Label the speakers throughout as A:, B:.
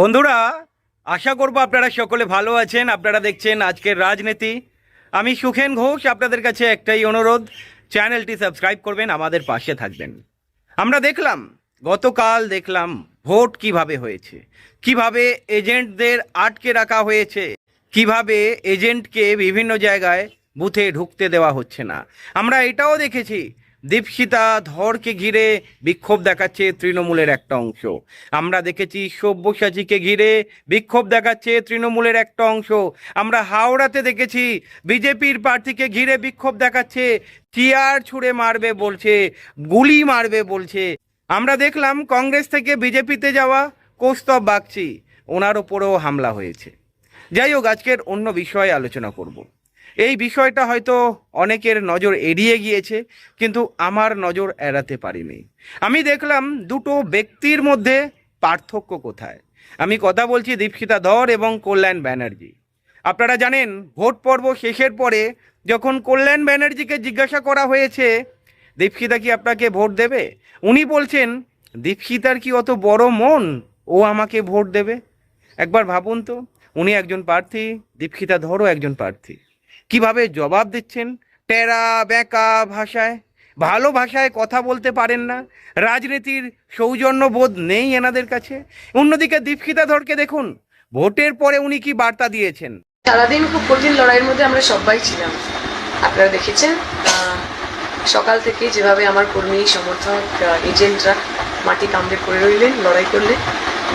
A: বন্ধুরা, আশা করব আপনারা সকলে ভালো আছেন, আপনারা দেখছেন আজকের রাজনীতি। আমি সুখেন ঘোষ, আপনাদের কাছে একটাই অনুরোধ, চ্যানেলটি সাবস্ক্রাইব করবেন, আমাদের পাশে থাকবেন। আমরা দেখলাম, গতকাল দেখলাম ভোট কীভাবে হয়েছে, কীভাবে এজেন্টদের আটকে রাখা হয়েছে, কীভাবে এজেন্টকে বিভিন্ন জায়গায় বুথে ঢুকতে দেওয়া হচ্ছে না। আমরা এটাও দেখেছি দীপশিতা ধরকে ঘিরে বিক্ষোভ দেখাচ্ছে তৃণমূলের একটা অংশ। আমরা দেখেছি সব্যসাচীকে ঘিরে বিক্ষোভ দেখাচ্ছে তৃণমূলের একটা অংশ। আমরা হাওড়াতে দেখেছি বিজেপির প্রার্থীকে ঘিরে বিক্ষোভ দেখাচ্ছে চেয়ার ছুঁড়ে মারবে বলছে, গুলি মারবে বলছে। আমরা দেখলাম কংগ্রেস থেকে বিজেপিতে যাওয়া কৌস্তব বাগচি, ওনার ওপরেও হামলা হয়েছে। যাই হোক, আজকের অন্য বিষয়ে আলোচনা করব। এই বিষয়টা হয়তো অনেকের নজর এড়িয়ে গিয়েছে, কিন্তু আমার নজর এড়াতে পারিনি। আমি দেখলাম দুটো ব্যক্তির মধ্যে পার্থক্য কোথায়? আমি কথা বলছি দীপশিতা ধর এবং কল্যাণ ব্যানার্জি। আপনারা জানেন, ভোট পর্ব শেষের পরে যখন কল্যাণ ব্যানার্জিকে জিজ্ঞাসা করা হয়েছে, দীপশিতা কি আপনাকে ভোট দেবে? উনি বলছেন, দীপশিতার কি অত বড় মন? ও আমাকে ভোট দেবে? একবার ভাবুন তো, উনি একজন প্রার্থী, দীপশিতা ধরও একজন প্রার্থী। কীভাবে জবাব দিচ্ছেন? টেরা বেঁকা ভাষায়। ভালো ভাষায় কথা বলতে পারেন না। রাজনীতির সৌজন্যবোধ নেই এনাদের কাছে। অন্যদিকে দীপশিতা ধরকে দেখুন। ভোটের পরে উনি কি বার্তা দিয়েছেন?
B: সারাদিন খুব কঠিন লড়াইয়ের মধ্যে আমরা সবাই ছিলাম। আপনারা দেখেছেন সকাল থেকে যেভাবে আমার কর্মী, সমর্থক এজেন্টরা মাটি কামড়ে পড়ে রইলেন লড়াই করলেন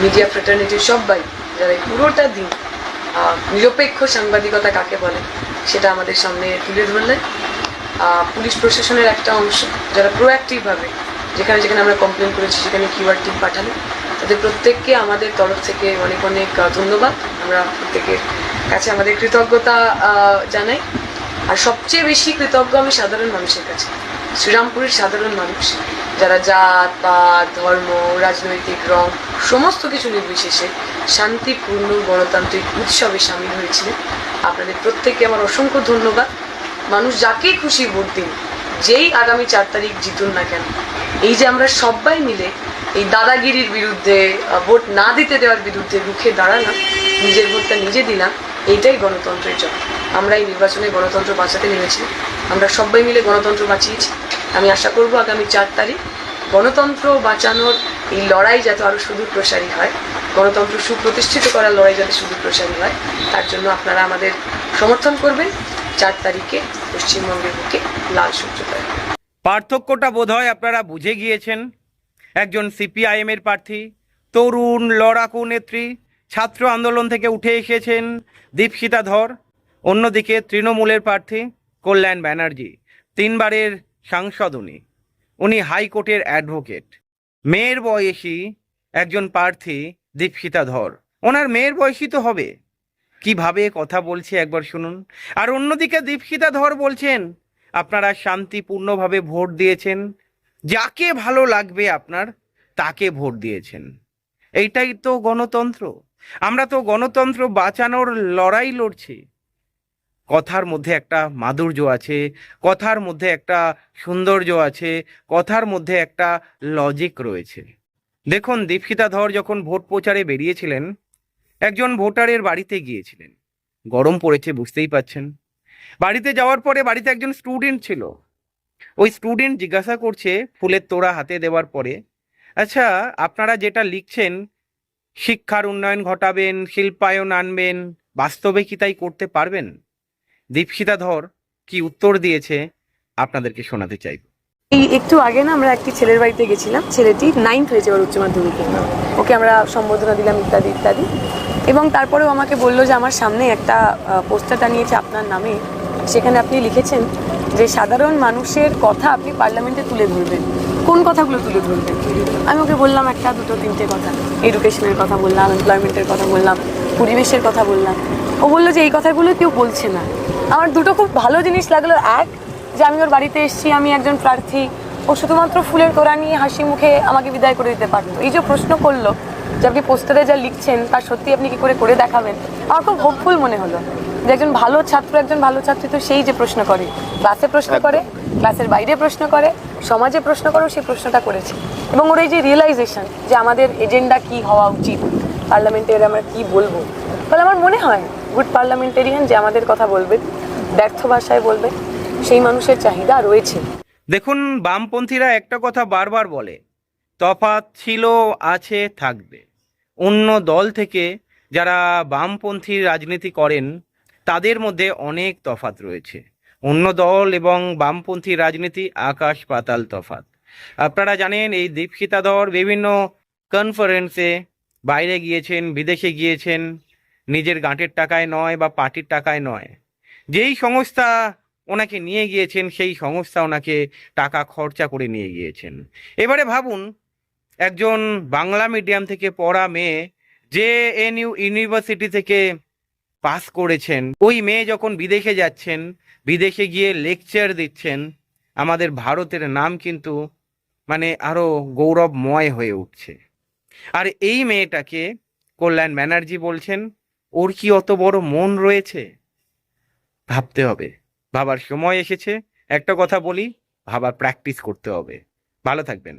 B: মিডিয়া ফ্রেটার্নিটির সবাই, যারা পুরোটা দিন নিরপেক্ষ সাংবাদিকতা কাকে বলে সেটা আমাদের সামনে তুলে ধরলেন। পুলিশ প্রশাসনের একটা অংশ, যারা প্রোঅ্যাক্টিভভাবে যেখানে যেখানে আমরা কমপ্লেন করেছি, সেখানে কিউআর টিম পাঠালেন তাদের প্রত্যেককে আমাদের তরফ থেকে অনেক অনেক ধন্যবাদ। আমরা প্রত্যেকের কাছে আমাদের কৃতজ্ঞতা জানাই। আর সবচেয়ে বেশি কৃতজ্ঞ আমি সাধারণ মানুষের কাছে। শ্রীরামপুরের সাধারণ মানুষ, যারা জাত, পাত, ধর্ম, রাজনৈতিক রং, সমস্ত কিছু নির্বিশেষে শান্তিপূর্ণ গণতান্ত্রিক উৎসবে সামিল হয়েছিলেন। আপনাদের প্রত্যেককে আমার অসংখ্য ধন্যবাদ। মানুষ যাকেই খুশি ভোট দিন, যেই আগামী চার তারিখ জিতুন না কেন, এই যে আমরা সবাই মিলে এই দাদাগিরির বিরুদ্ধে ভোট না দিতে দেওয়ার বিরুদ্ধে রুখে দাঁড়ালাম, নিজের ভোটটা নিজে দিলাম, এইটাই গণতন্ত্রের জয়। আমরা এই নির্বাচনে গণতন্ত্র বাঁচাতে নেমেছি, আমরা সবাই মিলে গণতন্ত্র বাঁচিয়েছি। আমি আশা করব আগামী চার তারিখ গণতন্ত্র বাঁচানোর এই লড়াই যাতে আরও সুদূর প্রসারী হয়, গণতন্ত্র সুপ্রতিষ্ঠিত করার লড়াই যাতে সুদূর প্রসারী হয়, তার জন্য আপনারা আমাদের সমর্থন করবেন। চার তারিখে পশ্চিমবঙ্গের বুকে লাল সূর্যোদয়।
A: পার্থক্যটা বোধহয় আপনারা বুঝে গিয়েছেন। একজন সিপিআইএম এর প্রার্থী, তরুণ, লড়াকু নেত্রী, ছাত্র আন্দোলন থেকে উঠে এসেছেন দীপশিতা ধর। অন্যদিকে তৃণমূলের প্রার্থী কল্যাণ ব্যানার্জি, তিনবারের সাংসদ উনি। উনি হাইকোর্টের অ্যাডভোকেট। মেয়ের বয়সী একজন প্রার্থী দীপশিতা ধর। ওনার মেয়ের বয়সী তো হবে। কীভাবে কথা বলছে একবার শুনুন। আর অন্যদিকে দীপশিতা ধর বলছেন, আপনারা শান্তিপূর্ণভাবে ভোট দিয়েছেন। যাকে ভালো লাগবে আপনার, তাকে ভোট দিয়েছেন। এইটাই তো গণতন্ত্র। আমরা তো গণতন্ত্র বাঁচানোর লড়াই লড়ছি। কথার মধ্যে একটা মাধুর্য আছে, কথার মধ্যে একটা সৌন্দর্য আছে, কথার মধ্যে একটা লজিক রয়েছে। দেখুন, দীপশিতা ধর যখন ভোট প্রচারে বেরিয়েছিলেন, একজন ভোটারের বাড়িতে গিয়েছিলেন। গরম পড়েছে, বুঝতেই পাচ্ছেন। বাড়িতে যাওয়ার পরে বাড়িতে একজন স্টুডেন্ট ছিল। ওই স্টুডেন্ট জিজ্ঞাসা করছে ফুলের তোড়া হাতে দেওয়ার পরে আচ্ছা আপনারা যেটা লিখছেন, শিক্ষার উন্নয়ন ঘটাবেন, শিল্পায়ন আনবেন, বাস্তবে কি তাই করতে পারবেন? দীপশিতা ধর কি উত্তর দিয়েছে আপনাদেরকে শোনাতে চাইব।
B: এই একটু আগে না আমরা একটি ছেলের বাড়িতে গেছিলাম, ছেলেটি নাইন্থ হয়েছে ওর উচ্চ মাধ্যমিকে ওকে আমরা সম্বোধনা দিলাম ইত্যাদি ইত্যাদি। এবং তারপরেও আমাকে বলল যে আমার সামনে একটা পোস্টার টানিয়েছে আপনার নামে। সেখানে আপনি লিখেছেন যে, সাধারণ মানুষের কথা আপনি পার্লামেন্টে তুলে ধরবেন। কোন কথাগুলো তুলে ধরবেন? আমি ওকে বললাম একটা, দুটো, তিনটে কথা। এডুকেশনের কথা বললাম এমপ্লয়মেন্টের কথা বললাম, পরিবেশের কথা বললাম। ও বলল যে, এই কথাগুলো কেউ বলছে না। আমার দুটো খুব ভালো জিনিস লাগল। এক যে আমি ওর বাড়িতে এসেছি আমি একজন প্রার্থী। ও শুধুমাত্র ফুলের তোড়া নিয়ে হাসি মুখে আমাকে বিদায় করে দিতে পারতো। এই যে প্রশ্ন করল যে আপনি পোস্টারে যা লিখছেন তার সত্যি আপনি কি করে করে দেখাবেন? আমার খুব হোপফুল মনে হলো যে একজন ভালো ছাত্র একজন ভালো ছাত্রী তো সেই যে প্রশ্ন করে। ক্লাসে প্রশ্ন করে ক্লাসের বাইরে প্রশ্ন করে সমাজে প্রশ্ন করেও সেই প্রশ্নটা করেছে। এবং ওর এই যে রিয়েলাইজেশন যে আমাদের এজেন্ডা কি হওয়া উচিত পার্লামেন্টের আমরা কি বলব? তাহলে আমার মনে হয় গুড পার্লামেন্টেরিয়ান যে আমাদের কথা বলবে ব্যর্থ ভাষায় বলবে, সেই মানুষের চাহিদা রয়েছে।
A: দেখুন, বামপন্থীরা একটা কথা বারবার বলে, তফাৎ ছিল, আছে, থাকবে। অন্য দল থেকে যারা বামপন্থী রাজনীতি করেন, তাদের মধ্যে অনেক তফাৎ রয়েছে। অন্য দল এবং বামপন্থী রাজনীতি আকাশ পাতাল তফাত আপনারা জানেন, এই দীপশিতা ধর বিভিন্ন কনফারেন্সে বাইরে গিয়েছেন, বিদেশে গিয়েছেন, নিজের গাঁটের টাকায় নয় বা পার্টির টাকায় নয়। যেই সংস্থা ওনাকে নিয়ে গিয়েছেন, সেই সংস্থা ওনাকে টাকা খরচা করে নিয়ে গিয়েছেন। এবারে ভাবুন, একজন বাংলা মিডিয়াম থেকে পড়া মেয়ে যে এন ইউ ইউনিভার্সিটি থেকে পাস করেছেন, ওই মেয়ে যখন বিদেশে যাচ্ছেন, বিদেশে গিয়ে লেকচার দিচ্ছেন, আমাদের ভারতের নাম কিন্তু মানে আরও গৌরবময় হয়ে উঠছে। আর এই মেয়েটাকে কল্যাণ ব্যানার্জি বলছেন, ওর কি অত বড় মন রয়েছে? ভাবতে হবে। ভাবার সময় এসেছে। একটা কথা বলি ভাবার প্র্যাকটিস করতে হবে। ভালো থাকবেন।